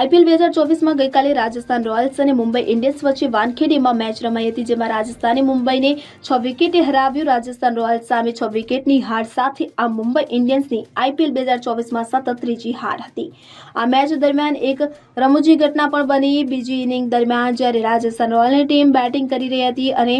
IPL બે હજાર ચોવીસમાં ગઈકાલે રાજસ્થાન રોયલ્સ અને મુંબઈ ઇન્ડિયન્સ વચ્ચે વાનખેડીમાં મેચ રમાઈ હતી, જેમાં રાજસ્થાને મુંબઈને છ વિકેટે હરાવ્યું. રાજસ્થાન રોયલ્સ સામે છ વિકેટની હાર સાથે આ મુંબઈ ઇન્ડિયન્સની આઈપીએલ બે હજાર ચોવીસમાં સતત ત્રીજી હાર હતી. આ મેચ દરમિયાન એક રમૂજી ઘટના પણ બની. બીજી ઇનિંગ દરમિયાન જ્યારે રાજસ્થાન રોયલની ટીમ બેટિંગ કરી રહી હતી અને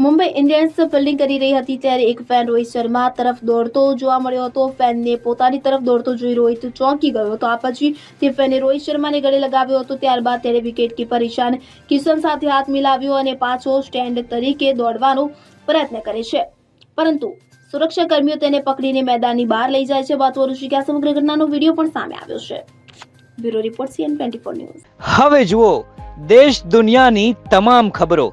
મુંબઈ ઇન્ડિયન્સ ફિલ્ડિંગ કરી રહી હતી ત્યારે એક ફેન રોહિત શર્મા તરફ દોડતો જોવા મળ્યો હતો. ફેનને પોતાની તરફ દોડતો જોઈ રોહિત ચોંકી ગયો હતો. આ પછી તે ફેને રોહિત શર્માને ગળે લગાવ્યો હતો. ત્યારબાદ તેણે વિકેટ કીપર ઈશાન કિશન સાથે હાથ મિલાવ્યો અને પાછો સ્ટેન્ડ તરીકે દોડવાનો પ્રયત્ન કરે છે. પરંતુ સુરક્ષા કર્મીઓ તેને પકડીને મેદાનની બહાર લઈ જાય છે. વાત છે કે આ સમગ્ર ઘટનાનો વીડિયો પણ સામે આવ્યો છે. Bureau report CN twenty news. હવે જુઓ, દેશ દુનિયાની તમામ ખબરો.